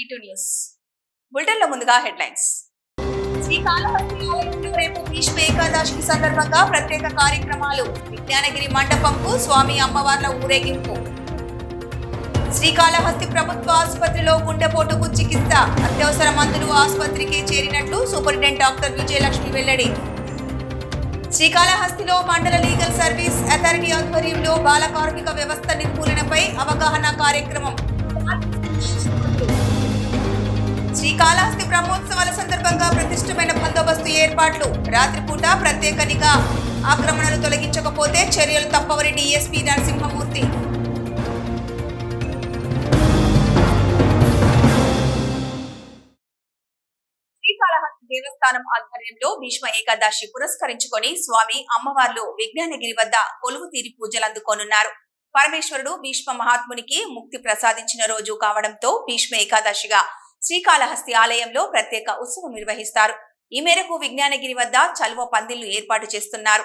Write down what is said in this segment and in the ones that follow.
ఈటూ news బులెటిన్లో ముందుగా headlines Srikalahasti ఆలయంలో రేపు భీష్మ ఏకాదశి సందర్భంగా ప్రత్యేక కార్యక్రమాలు. విజ్ఞానగిరి మండపంకు స్వామి అమ్మవార్ల ఊరేగింపు. శ్రీకాళహస్తి ప్రభుత్వ ఆసుపత్రిలో గుండెపోటుకు చికిత్స. అత్యవసర మందులు ఆసుపత్రికి చేరినట్లు సూపరింటెండెంట్ డాక్టర్ విజయలక్ష్మి వెల్లడి. శ్రీకాళహస్తిలో మండల లీగల్ సర్వీస్ అథారిటీ ఆధ్వర్యంలో బాల కార్మిక వ్యవస్థ నిర్మూలనపై అవగాహన కార్యక్రమం. శ్రీకాళహస్తి బ్రహ్మోత్సవాల సందర్భంగా ప్రతిష్టమైన బందోబస్తు ఏర్పాట్లు. రాత్రిపూట ప్రత్యేక నిఘా. ఆక్రమణలు తొలగించకపోతే చర్యలు తప్పవని డిఎస్పీ నరసింహమూర్తి. శ్రీకాళహస్తి దేవస్థానం ఆధ్వర్యంలో భీష్మ ఏకాదశి పురస్కరించుకొని స్వామి అమ్మవార్లు విజ్ఞానగిరి వద్ద కొలువు తీరి పూజలు అందుకోనున్నారు. పరమేశ్వరుడు భీష్మ మహాత్మునికి ముక్తి ప్రసాదించిన రోజు కావడంతో భీష్మ ఏకాదశిగా శ్రీకాళహస్తి ఆలయంలో ప్రత్యేక ఉత్సవం నిర్వహిస్తారు. ఈ మేరకు విజ్ఞానగిరి వద్ద చలువ పందిళ్ళు ఏర్పాటు చేస్తున్నారు.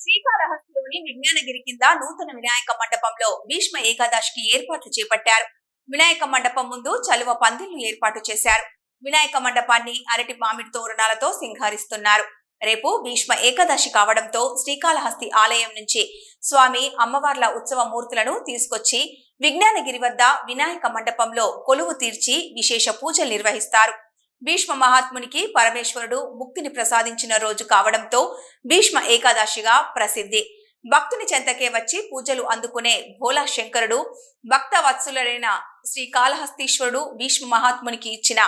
శ్రీకాళహస్తిలోని విజ్ఞానగిరి కింద నూతన వినాయక మండపంలో భీష్మ ఏకాదశికి ఏర్పాట్లు చేపట్టారు. వినాయక మండపం ముందు చలువ పందిళ్ళు ఏర్పాటు చేశారు. వినాయక మండపాన్ని అరటి మామిడి తోరణాలతో సింగారిస్తున్నారు రేపు భీష్మ ఏకాదశి కావడంతో శ్రీకాళహస్తి ఆలయం నుంచి స్వామి అమ్మవార్ల ఉత్సవ మూర్తులను తీసుకొచ్చి విజ్ఞానగిరి వద్ద వినాయక మండపంలో కొలువు తీర్చి విశేష పూజలు నిర్వహిస్తారు. భీష్మ మహాత్మునికి పరమేశ్వరుడు ముక్తిని ప్రసాదించిన రోజు కావడంతో భీష్మ ఏకాదశిగా ప్రసిద్ధి. భక్తుని చెంతకే వచ్చి పూజలు అందుకునే భోలా శంకరుడు భక్త వత్సులైన శ్రీ కాళహస్తీశ్వరుడు భీష్మ మహాత్మునికి ఇచ్చిన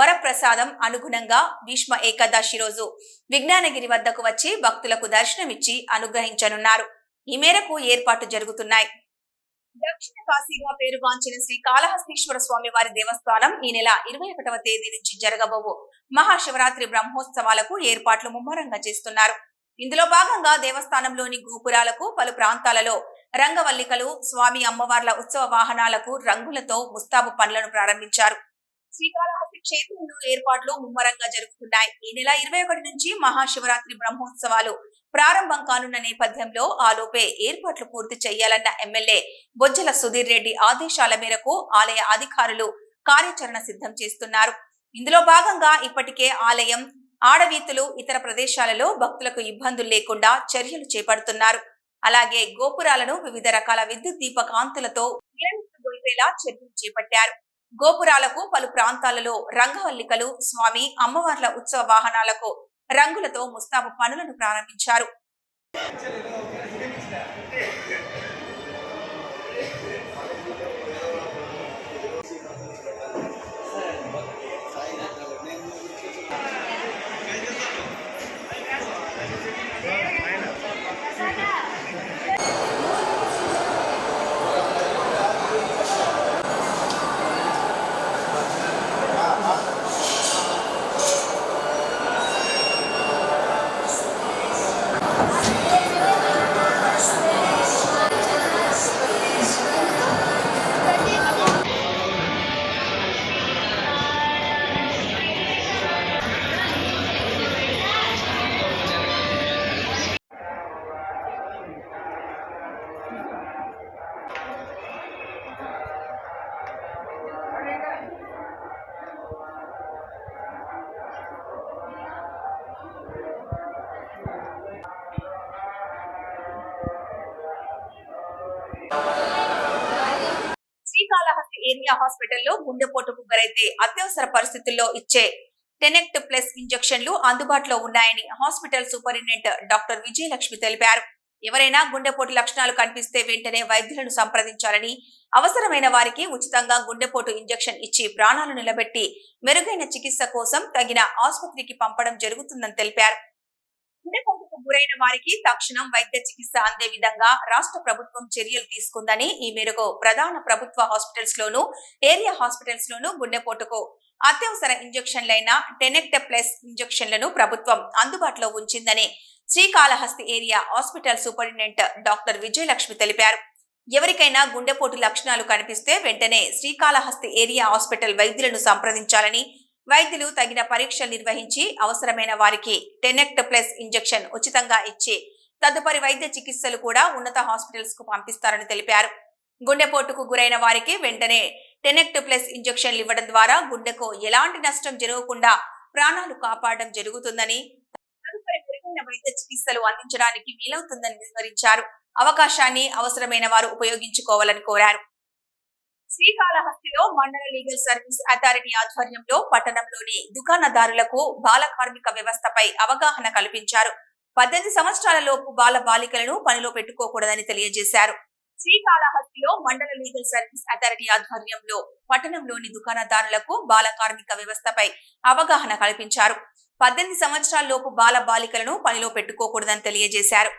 వరప్రసాదం అనుగుణంగా భీష్మ ఏకాదశి రోజు విజ్ఞానగిరి వద్దకు వచ్చి భక్తులకు దర్శనమిచ్చి అనుగ్రహించనున్నారు. ఈ మేరకు ఏర్పాటు జరుగుతున్నాయి. దక్షిణ కాశీగా పేరుగాంచిన శ్రీ కాళహస్తీశ్వర స్వామి వారి దేవస్థానం ఈ నెల ఇరవై ఒకటవ తేదీ నుంచి జరగబోవు. మహాశివరాత్రి బ్రహ్మోత్సవాలకు ఏర్పాట్లు ముమ్మరంగా చేస్తున్నారు. ఇందులో భాగంగా దేవస్థానంలోని గోపురాలకు పలు ప్రాంతాలలో రంగవల్లికలు స్వామి అమ్మవార్ల ఉత్సవ వాహనాలకు రంగులతో ముస్తాబు పనులను ప్రారంభించారు. శ్రీకాళహస్తి క్షేత్రంలో ఏర్పాట్లు ముమ్మరంగా జరుగుతున్నాయి ఈ నెల ఇరవై ఒకటి నుంచి మహాశివరాత్రి బ్రహ్మోత్సవాలు ప్రారంభం కానున్న నేపథ్యంలో ఆలోపే ఏర్పాట్లు పూర్తి చేయాలన్న ఎమ్మెల్యే బొజ్జల సుధీర్ రెడ్డి ఆదేశాల మేరకు ఆలయ అధికారులు కార్యాచరణ సిద్ధం చేస్తున్నారు. ఇందులో భాగంగా ఇప్పటికే ఆలయం ఆడవీతులు ఇతర ప్రదేశాలలో భక్తులకు ఇబ్బందులు లేకుండా చర్యలు చేపడుతున్నారు. అలాగే గోపురాలను వివిధ రకాల విద్యుత్ దీప కాంతులతో చర్యలు చేపట్టారు. గోపురాలకు పలు ప్రాంతాలలో రంగవల్లికలు స్వామి అమ్మవార్ల ఉత్సవ వాహనాలకు రంగులతో ముస్తాబు పనులను ప్రారంభించారు. జిల్లా హాస్పిటల్లో గుండెపోటుకు గురైతే అత్యవసర పరిస్థితుల్లో ఇచ్చే టెనెక్ట్ ప్లస్ ఇంజెక్షన్లు అందుబాటులో ఉన్నాయని హాస్పిటల్ సూపరింటెండెంట్ డాక్టర్ విజయలక్ష్మి తెలిపారు. ఎవరైనా గుండెపోటు లక్షణాలు కనిపిస్తే వెంటనే వైద్యులను సంప్రదించాలని అవసరమైన వారికి ఉచితంగా గుండెపోటు ఇంజెక్షన్ ఇచ్చి ప్రాణాలు నిలబెట్టి మెరుగైన చికిత్స కోసం తగిన ఆసుపత్రికి పంపడం జరుగుతుందని తెలిపారు. గుండెపోటుకు గురైన వారికి తక్షణం వైద్య చికిత్స అందే విధంగా రాష్ట్ర ప్రభుత్వం చర్యలు తీసుకుందని ఈ మేరకు ప్రధాన ప్రభుత్వ హాస్పిటల్స్ లోను ఏరియా హాస్పిటల్స్ లోను గుండెపోటుకు అత్యవసర ఇంజక్షన్లైన టెనెక్ట్ ప్లస్ ఇంజక్షన్లను ప్రభుత్వం అందుబాటులో ఉంచిందని Srikalahasti area hospital superintendent doctor Vijayalakshmi తెలిపారు. ఎవరికైనా గుండెపోటు లక్షణాలు కనిపిస్తే వెంటనే శ్రీకాళహస్తి ఏరియా హాస్పిటల్ వైద్యులను సంప్రదించాలని వైద్యులు తగిన పరీక్షలు నిర్వహించి అవసరమైన వారికి టెనెక్ట్ ప్లస్ ఇంజెక్షన్ ఉచితంగా ఇచ్చి తదుపరి వైద్య చికిత్సలు కూడా ఉన్నత హాస్పిటల్స్కు పంపిస్తారని తెలిపారు. గుండెపోటుకు గురైన వారికి వెంటనే టెనెక్ట్ ప్లస్ ఇంజెక్షన్లు ఇవ్వడం ద్వారా గుండెకు ఎలాంటి నష్టం జరగకుండా ప్రాణాలు కాపాడడం జరుగుతుందని తదుపరి వైద్య చికిత్సలు అందించడానికి వీలవుతుందని వివరించారు. అవకాశాన్ని అవసరమైన వారు ఉపయోగించుకోవాలని కోరారు. శ్రీకాళహస్తిలో మండల లీగల్ సర్వీస్ అథారిటీ ఆధ్వర్యంలో పట్టణంలోని దుకాణదారులకు బాల కార్మిక వ్యవస్థపై అవగాహన కల్పించారు. పద్దెనిమిది సంవత్సరాల లోపు బాల బాలికలను పనిలో పెట్టుకోకూడదని తెలియజేశారు. శ్రీకాళహస్తిలో మండల లీగల్ సర్వీస్ అథారిటీ ఆధ్వర్యంలో పట్టణంలోని దుకాణదారులకు బాల కార్మిక వ్యవస్థపై అవగాహన కల్పించారు. పద్దెనిమిది సంవత్సరాల లోపు బాల బాలికలను పనిలో పెట్టుకోకూడదని తెలియజేశారు.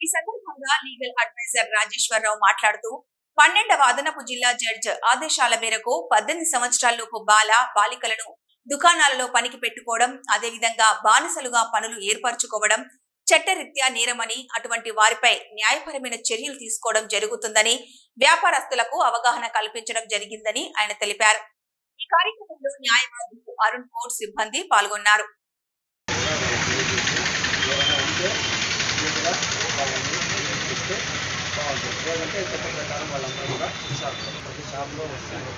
ఈ సందర్భంగా లీగల్ అడ్వైజర్ రాజేశ్వరరావు మాట్లాడుతూ పన్నెండవ అదనపు జిల్లా జడ్జ్ ఆదేశాల మేరకు పద్దెనిమిది సంవత్సరాలలోపు బాల బాలికలను దుకాణాలలో పనికి పెట్టుకోవడం అదేవిధంగా బానిసలుగా పనులు ఏర్పరచుకోవడం చట్టరీత్యా నేరమని అటువంటి వారిపై న్యాయపరమైన చర్యలు తీసుకోవడం జరుగుతుందని వ్యాపారస్తులకు అవగాహన కల్పించడం జరిగిందని ఆయన తెలిపారు ఈ కార్యక్రమంలో న్యాయవాదులు అరుణ్ కోర్ట్ సిబ్బంది పాల్గొన్నారు లేదంటే చట్ట ప్రకారం షాప్ ప్రతి షాప్లో వస్తుంది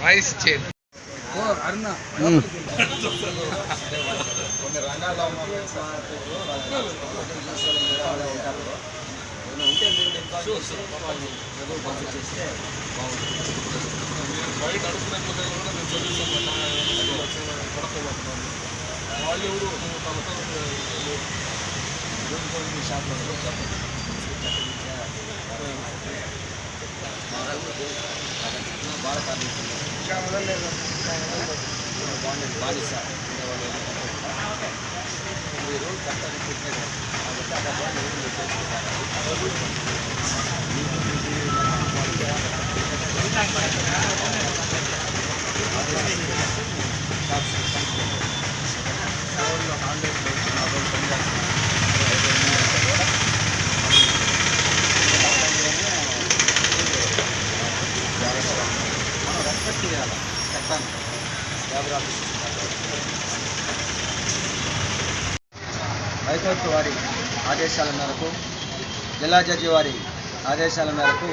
వాయిస్ చేయండి కొన్ని రంగాల్లో ఉన్న వ్యవసాయకులు వాళ్ళని వాళ్ళే ఉంటారు ఏమైనా ఉంటే మీరు ఇన్వాల్వ్ చేసి వాళ్ళని చదువు పంపించేస్తే షాప్లో చెప్పండి బానిస మీరు చట్టాన్ని పెట్టారు కాబట్టి ఆ డబ్బాలు ఎవరు మీరు చేసుకుంటారు ఆదేశాల మేరకు జిల్లా జడ్జి వారి ఆదేశాల మేరకు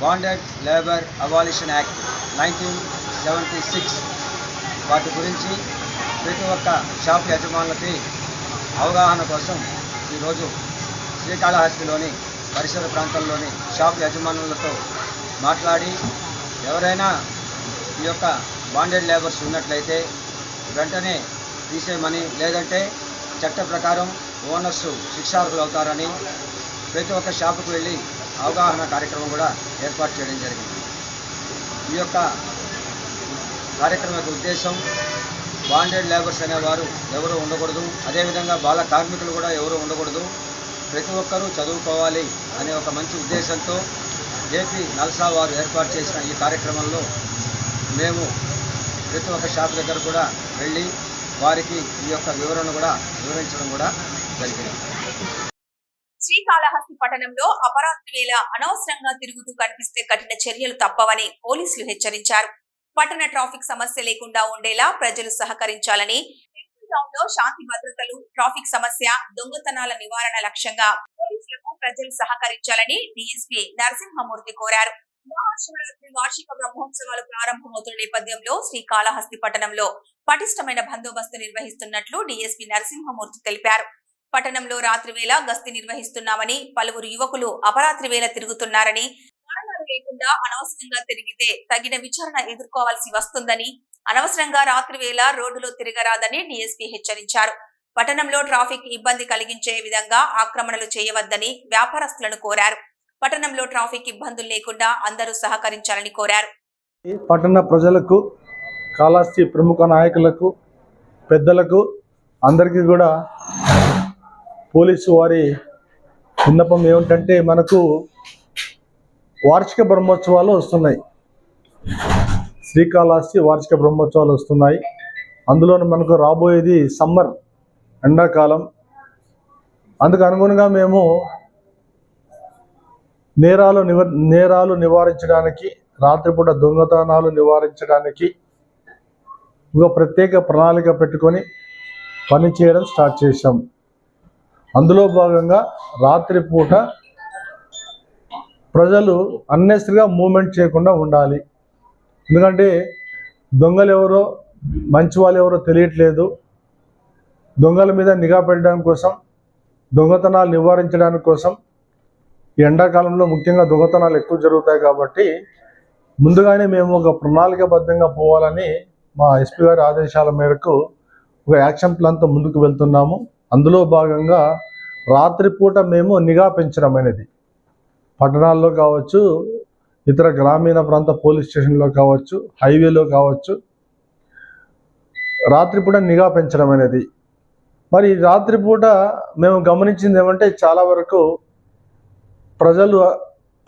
bonded labour abolition act nineteen seventy six వాటి గురించి ప్రతి ఒక్క షాప్ యజమానులకి అవగాహన కోసం ఈరోజు శ్రీకాళహస్తిలోని పరిసర ప్రాంతంలోని షాప్ యజమానులతో మాట్లాడి ఎవరైనా ఈ యొక్క బాండెడ్ లేబర్స్ ఉన్నట్లయితే వెంటనే తీసేయమని లేదంటే చట్ట ప్రకారం ఓనర్స్ శిక్షార్హులు అవుతారని ప్రతి ఒక్క షాపుకు వెళ్ళి అవగాహన కార్యక్రమం కూడా ఏర్పాటు చేయడం జరిగింది. ఈ యొక్క కార్యక్రమం యొక్క ఉద్దేశం బాండెడ్ లేబర్స్ అనేవారు ఎవరు ఉండకూడదు. అదేవిధంగా బాల కార్మికులు కూడా ఎవరు ఉండకూడదు. ప్రతి ఒక్కరూ చదువుకోవాలి అనే ఒక మంచి ఉద్దేశంతో ఏపీ నల్సా వారు ఏర్పాటు చేసిన ఈ కార్యక్రమంలో మేము ప్రతి ఒక్క షాప్ దగ్గర కూడా వెళ్ళి వారికి ఈ యొక్క వివరణ కూడా వివరించడం కూడా జరిగింది. శ్రీకాళహస్తి పట్టణంలో అపరాధి వేళ అనవసరంగా తిరుగుతూ కనిపిస్తే కఠిన చర్యలు తప్పవని పోలీసులు హెచ్చరించారు. పట్టణ ట్రాఫిక్ సమస్య లేకుండా ఉండేలా ప్రజలు సహకరించాలని టౌన్లో శాంతి భద్రతలు ట్రాఫిక్ సమస్య దొంగతనాల నివారణ లక్ష్యంగా పోలీసులకు ప్రజలు సహకరించాలని డీఎస్పీ నరసింహమూర్తి కోరారు. మహాశివరాత్రి వార్షిక బ్రహ్మోత్సవాలు ప్రారంభమవుతున్న నేపథ్యంలో శ్రీకాళహస్తి పట్టణంలో పటిష్టమైన బందోబస్తు నిర్వహిస్తున్నట్లు డీఎస్పీ నరసింహమూర్తి తెలిపారు. పట్టణంలో రాత్రి వేళ గస్తీ నిర్వహిస్తున్నామని పలువురు యువకులు అపరాత్రి వేళ తిరుగుతున్నారని కారణాలు లేకుండా అనవసరంగా తిరిగితే తగిన విచారణ ఎదుర్కోవాల్సి వస్తుందని అనవసరంగా రాత్రి వేళ రోడ్డులో తిరగరాదని డీఎస్పీ హెచ్చరించారు. పట్టణంలో ట్రాఫిక్ ఇబ్బంది కలిగించే విధంగా ఆక్రమణలు చేయవద్దని వ్యాపారస్తులను కోరారు. పట్టణంలో ట్రాఫిక్ ఇబ్బందులు లేకుండా అందరూ సహకరించాలని కోరారు. పట్టణ ప్రజలకు కాళహస్తి ప్రముఖ నాయకులకు పెద్దలకు అందరికీ కూడా పోలీసు వారి విన్నపం ఏమిటంటే మనకు వార్షిక బ్రహ్మోత్సవాలు వస్తున్నాయి. శ్రీకాళహస్తి వార్షిక బ్రహ్మోత్సవాలు వస్తున్నాయి. అందులోనే మనకు రాబోయేది సమ్మర్ ఎండాకాలం. అందుకు అనుగుణంగా మేము నేరాలు నివ నేరాలు నివారించడానికి రాత్రిపూట దొంగతనాలు నివారించడానికి ఒక ప్రత్యేక ప్రణాళిక పెట్టుకొని పని చేయడం స్టార్ట్ చేశాం. అందులో భాగంగా రాత్రిపూట ప్రజలు అన్నెసరిగా మూమెంట్ చేయకుండా ఉండాలి. ఎందుకంటే దొంగలు ఎవరో మంచి వాళ్ళు ఎవరో తెలియట్లేదు. దొంగల మీద నిఘా పెట్టడానికి కోసం దొంగతనాలు నివారించడానికి కోసం ఎండాకాలంలో ముఖ్యంగా దొంగతనాలు ఎక్కువ జరుగుతాయి కాబట్టి ముందుగానే మేము ఒక ప్రణాళికబద్ధంగా పోవాలని మా ఎస్పీ గారి ఆదేశాల మేరకు ఒక యాక్షన్ ప్లాన్తో ముందుకు వెళ్తున్నాము. అందులో భాగంగా రాత్రిపూట మేము నిఘా పెంచడం అనేది పట్టణాల్లో కావచ్చు ఇతర గ్రామీణ ప్రాంత పోలీస్ స్టేషన్లో కావచ్చు హైవేలో కావచ్చు రాత్రిపూట నిఘా పెంచడం అనేది. మరి రాత్రిపూట మేము గమనించింది ఏమంటే చాలా వరకు ప్రజలు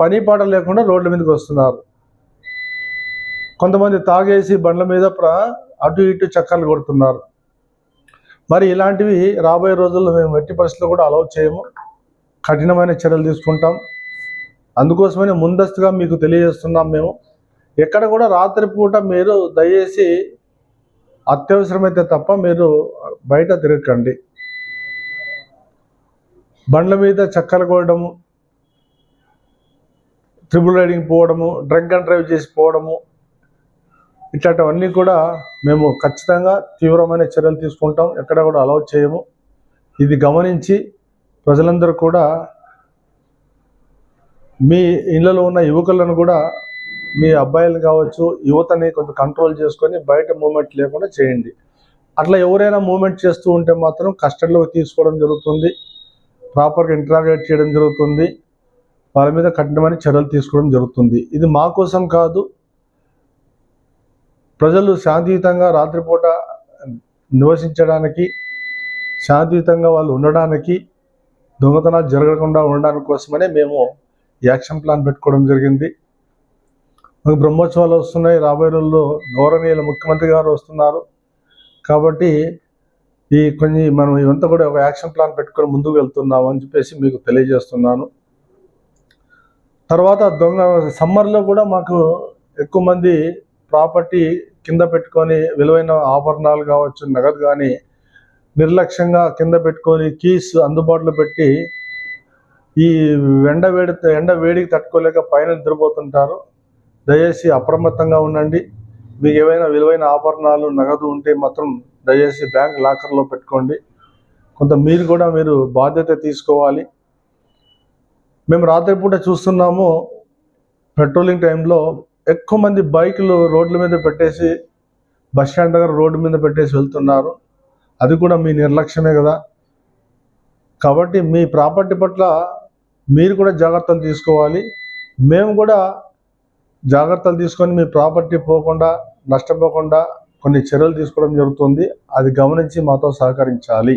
పని పాట లేకుండా రోడ్ల మీదకి వస్తున్నారు. కొంతమంది తాగేసి బండ్ల మీద అటు ఇటు చక్కర్లు కొడుతున్నారు. మరి ఇలాంటివి రాబోయే రోజుల్లో మేము ఎట్టి పరిస్థితుల్లో కూడా అలౌ చేయము. కఠినమైన చర్యలు తీసుకుంటాం. అందుకోసమనే ముందస్తుగా మీకు తెలియజేస్తున్నాం మేము. ఎక్కడ కూడా రాత్రిపూట మీరు దయచేసి అత్యవసరమైతే తప్ప మీరు బయట తిరగకండి. బండ్ల మీద చక్కలు కొట్టడము ట్రిపుల్ రైడింగ్ పోవడము డ్రంక్ అండ్ డ్రైవ్ చేసి పోవడము ఇట్లాంటివన్నీ కూడా మేము ఖచ్చితంగా తీవ్రమైన చర్యలు తీసుకుంటాం. ఎక్కడ కూడా అలౌ చేయము. ఇది గమనించి ప్రజలందరూ కూడా మీ ఇళ్ళలో ఉన్న యువకులను కూడా మీ అబ్బాయిలు కావచ్చు యువతని కొంచెం కంట్రోల్ చేసుకొని బయట మూమెంట్ లేకుండా చేయండి. అట్లా ఎవరైనా మూమెంట్ చేస్తూ ఉంటే మాత్రం కస్టడీలోకి తీసుకోవడం జరుగుతుంది. ప్రాపర్గా ఇంటరాగేట్ చేయడం జరుగుతుంది. వాళ్ళ మీద కఠినమైన చర్యలు తీసుకోవడం జరుగుతుంది. ఇది మా కోసం కాదు ప్రజలు శాంతియుతంగా రాత్రిపూట నివసించడానికి శాంతియుతంగా వాళ్ళు ఉండడానికి దొంగతనాలు జరగకుండా ఉండడానికి కోసమనే మేము యాక్షన్ ప్లాన్ పెట్టుకోవడం జరిగింది. మాకు బ్రహ్మోత్సవాలు వస్తున్నాయి. రాబోయే రోజుల్లో గౌరవనీయుల ముఖ్యమంత్రి గారు వస్తున్నారు. కాబట్టి ఈ కొన్ని మనం ఇవంతా కూడా ఒక యాక్షన్ ప్లాన్ పెట్టుకొని ముందుకు వెళ్తున్నాం అని చెప్పేసి మీకు తెలియజేస్తున్నాను. తర్వాత దొంగ సమ్మర్లో కూడా మాకు ఎక్కువ మంది ప్రాపర్టీ కింద పెట్టుకొని విలువైన ఆభరణాలు కావచ్చు నగదు కానీ నిర్లక్ష్యంగా కింద పెట్టుకొని కీస్ అందుబాటులో పెట్టి ఈ ఎండ వేడి ఎండ వేడికి తట్టుకోలేక పైన నిద్రపోతుంటారు. దయచేసి అప్రమత్తంగా ఉండండి. మీకు ఏవైనా విలువైన ఆభరణాలు నగదు ఉంటే మాత్రం దయచేసి బ్యాంక్ లాకర్లో పెట్టుకోండి. కొంత మీరు కూడా మీరు బాధ్యత తీసుకోవాలి. మేము రాత్రిపూట చూస్తున్నాము పెట్రోలింగ్ టైంలో ఎక్కువ మంది బైకులు రోడ్ల మీద పెట్టేసి బస్ స్టాండ్ దగ్గర రోడ్డు మీద పెట్టేసి వెళ్తున్నారు. అది కూడా మీ నిర్లక్ష్యమే కదా. కాబట్టి మీ ప్రాపర్టీ పట్ల మీరు కూడా జాగ్రత్తలు తీసుకోవాలి. మేము కూడా జాగ్రత్తలు తీసుకొని మీ ప్రాపర్టీ పోకుండా నష్టపోకుండా కొన్ని చర్యలు తీసుకోవడం జరుగుతుంది. అది గమనించి మాతో సహకరించాలి.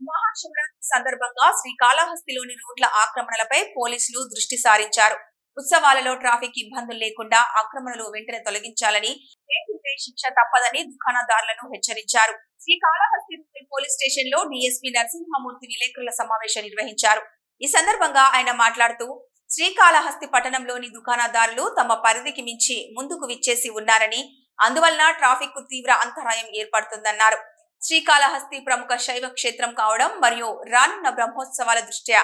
మహాశివరాత్రి సందర్భంగా శ్రీకాళహస్తిలోని రోడ్ల ఆక్రమణలపై పోలీసులు దృష్టి సారించారు. ఉత్సవాలలో ట్రాఫిక్ ఇబ్బందులు లేకుండా ఆక్రమణలు వెంటనే తొలగించాలని లేకుంటే శిక్ష తప్పదని దుకాణదారులను హెచ్చరించారు. శ్రీకాళహస్తి పోలీస్ స్టేషన్లో డిఎస్పీ నరసింహమూర్తి విలేకరుల సమావేశం నిర్వహించారు. ఈ సందర్భంగా ఆయన మాట్లాడుతూ శ్రీకాళహస్తి పట్టణంలోని దుకాణదారులు తమ పరిధికి మించి ముందుకు విచ్చేసి ఉన్నారని అందువలన ట్రాఫిక్కు తీవ్ర అంతరాయం ఏర్పడుతుందన్నారు. శ్రీకాళహస్తి ప్రముఖ శైవ క్షేత్రం కావడం మరియు రానున్న బ్రహ్మోత్సవాల దృష్ట్యా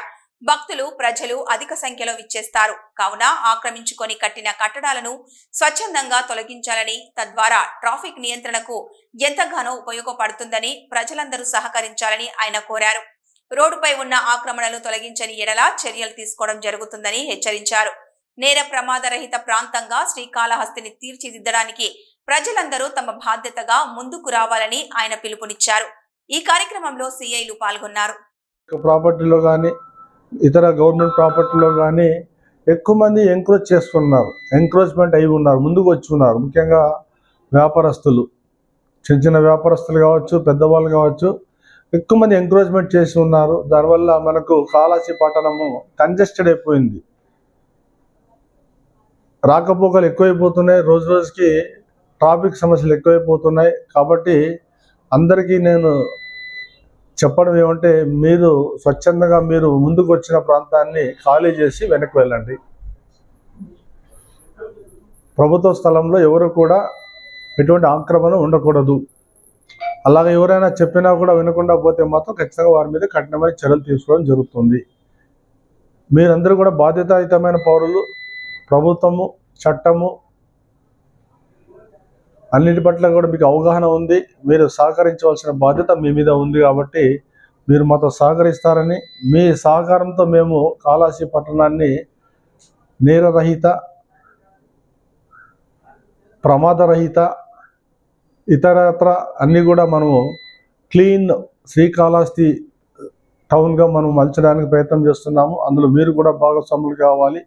భక్తులు ప్రజలు అధిక సంఖ్యలో విచ్చేస్తారు. కావున ఆక్రమించుకొని కట్టిన కట్టడాలను స్వచ్ఛందంగా తొలగించాలని తద్వారా ట్రాఫిక్ నియంత్రణకు ఎంతగానో ఉపయోగపడుతుందని ప్రజలందరూ సహకరించాలని ఆయన కోరారు. రోడ్డుపై ఉన్న ఆక్రమణలు తొలగించని ఎడలా చర్యలు తీసుకోవడం జరుగుతుందని హెచ్చరించారు. నేర ప్రమాదరహిత ప్రాంతంగా శ్రీకాళహస్తిని తీర్చిదిద్దడానికి ప్రజలందరూ తమ బాధ్యతగా ముందుకు రావాలని ఆయన పిలుపునిచ్చారు. ఈ కార్యక్రమంలో సిఐలు పాల్గొన్నారు. ప్రాపర్టీలో కానీ ఇతర గవర్నమెంట్ ప్రాపర్టీలో కానీ ఎక్కువ మంది ఎంక్రోచ్ చేస్తున్నారు. ఎంక్రోచ్మెంట్ అయి ఉన్నారు ముందుకు వచ్చి ఉన్నారు. ముఖ్యంగా వ్యాపారస్తులు. చిన్న చిన్న వ్యాపారస్తులు కావచ్చు పెద్దవాళ్ళు కావచ్చు ఎక్కువ మంది ఎంక్రోచ్మెంట్ చేసి ఉన్నారు. దానివల్ల మనకు కాళాసి పట్టణము కంజెస్టెడ్ అయిపోయింది. రాకపోకలు ఎక్కువైపోతున్నాయి. రోజు రోజుకి ట్రాఫిక్ సమస్యలు ఎక్కువైపోతున్నాయి. కాబట్టి అందరికీ నేను చెప్పడం ఏమంటే మీరు స్వచ్ఛందంగా మీరు ముందుకు వచ్చిన ప్రాంతాన్ని ఖాళీ చేసి వెనక్కి వెళ్ళండి. ప్రభుత్వ స్థలంలో ఎవరు కూడా ఎటువంటి ఆక్రమణ ఉండకూడదు. అలాగే ఎవరైనా చెప్పినా కూడా వినకుండా పోతే మాత్రం ఖచ్చితంగా వారి మీద కఠినమైన చర్యలు తీసుకోవడం జరుగుతుంది. మీరందరూ కూడా బాధ్యతాయుతమైన పౌరులు. ప్రభుత్వము చట్టము అన్నిటి పట్ల కూడా మీకు అవగాహన ఉంది. మీరు సహకరించవలసిన బాధ్యత మీ మీద ఉంది కాబట్టి మీరు మాతో సహకరిస్తారని మీ సహకారంతో మేము కాళాసి పట్టణాన్ని నేరరహిత ప్రమాదరహిత ఇతరత్ర అన్నీ కూడా మనము క్లీన్ శ్రీకాళహస్తి టౌన్గా మనం మలచడానికి ప్రయత్నం చేస్తున్నాము. అందులో మీరు కూడా భాగస్వాములు కావాలి.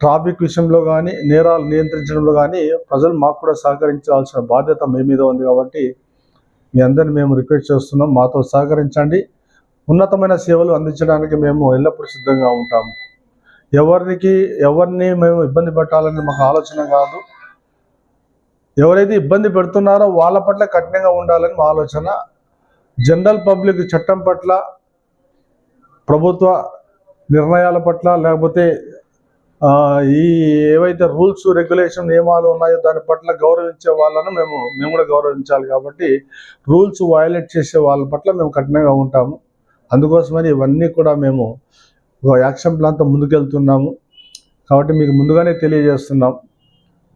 ట్రాఫిక్ విషయంలో కానీ నేరాలు నియంత్రించడంలో కానీ ప్రజలు మాకు కూడా సహకరించాల్సిన బాధ్యత మీ మీద ఉంది కాబట్టి మీ అందరిని మేము రిక్వెస్ట్ చేస్తున్నాం. మాతో సహకరించండి. ఉన్నతమైన సేవలు అందించడానికి మేము ఎల్లప్పుడూ సిద్ధంగా ఉంటాము. ఎవరికి ఎవరిని మేము ఇబ్బంది పెట్టాలని మాకు ఆలోచన కాదు. ఎవరైతే ఇబ్బంది పెడుతున్నారో వాళ్ళ పట్ల కఠినంగా ఉండాలని మా ఆలోచన. జనరల్ పబ్లిక్ చట్టం పట్ల ప్రభుత్వ నిర్ణయాల పట్ల లేకపోతే ఈ ఏవైతే రూల్స్ రెగ్యులేషన్ నియమాలు ఉన్నాయో దాని పట్ల గౌరవించే వాళ్ళను మేము మేము కూడా గౌరవించాలి కాబట్టి రూల్స్ వయలేట్ చేసే వాళ్ళ పట్ల మేము కఠినంగా ఉంటాము. అందుకోసమని ఇవన్నీ కూడా మేము యాక్షన్ ప్లాన్తో ముందుకెళ్తున్నాము. కాబట్టి మీకు ముందుగానే తెలియజేస్తున్నాం.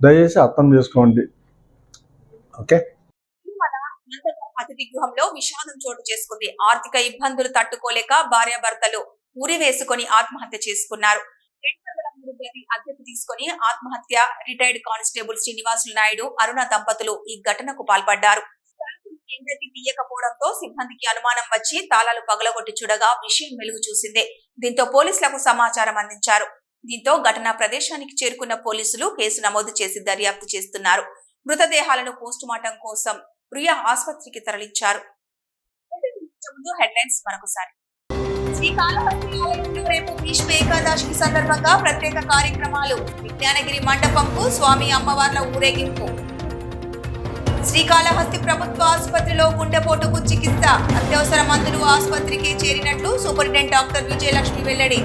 దయచేసి అర్థం చేసుకోండి. ఓకే? అతిథి గృహంలో విషాదం చోటు చేసుకుంది. ఆర్థిక ఇబ్బందులు తట్టుకోలేక భార్యాభర్తలు ఉరి వేసుకొని ఆత్మహత్య చేసుకున్నారు. రెండు గది అద్దెకు తీసుకొని ఆత్మహత్య రిటైర్డ్ కానిస్టేబుల్ శ్రీనివాసులు నాయుడు అరుణ దంపతులు ఈ ఘటనకు పాల్పడ్డారు. తలుపులు తీయకపోవడంతో సిబ్బందికి అనుమానం వచ్చి తాళాలు పగలగొట్టి చూడగా విషయం వెలుగు చూసిందే. దీంతో పోలీసులకు సమాచారం అందించారు. దీంతో ఘటనా ప్రదేశానికి చేరుకున్న పోలీసులు కేసు నమోదు చేసి దర్యాప్తు చేస్తున్నారు. మృతదేహాలను పోస్టుమార్టం కోసం ప్రియా ఆసుపత్రికి తరలించారు. హెడ్లైన్స్ మరొకసారి. శ్రీకాళహస్తి ఆలయంలో రేపు భీష్మ ఏకాదశి సందర్భంగా ప్రత్యేక కార్యక్రమాలు. విజ్ఞానగిరి మండపంకు స్వామి అమ్మవార్ల ఊరేగింపు. శ్రీకాళహస్తి ప్రభుత్వ ఆసుపత్రిలో గుండెపోటుకు చికిత్స. అత్యవసర మందులు ఆసుపత్రికి చేరినట్లు సూపరింటెండెంట్ డాక్టర్ విజయలక్ష్మి వెల్లడి.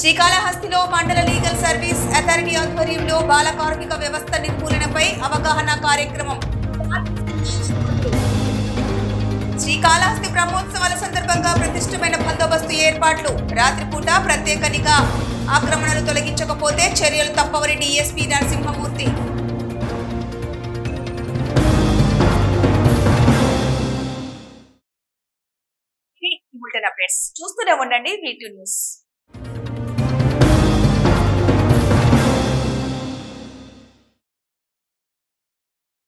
శ్రీకాళహస్తిలో మండల లీగల్ సర్వీస్ అథారిటీ ఆధ్వర్యంలో బాల కార్మిక వ్యవస్థ నిర్మూలనపై అవగాహన కార్యక్రమం. శ్రీకాళహస్తి బ్రహ్మోత్సవాల సందర్భంగా ప్రతిష్టమైన బందోబస్తు ఏర్పాట్లు. రాత్రిపూట ప్రత్యేక నిఘా. ఆక్రమణలు తొలగించకపోతే చర్యలు తప్పవని డిఎస్పీ నరసింహమూర్తి. చూస్తూనే ఉండండి వీటి న్యూస్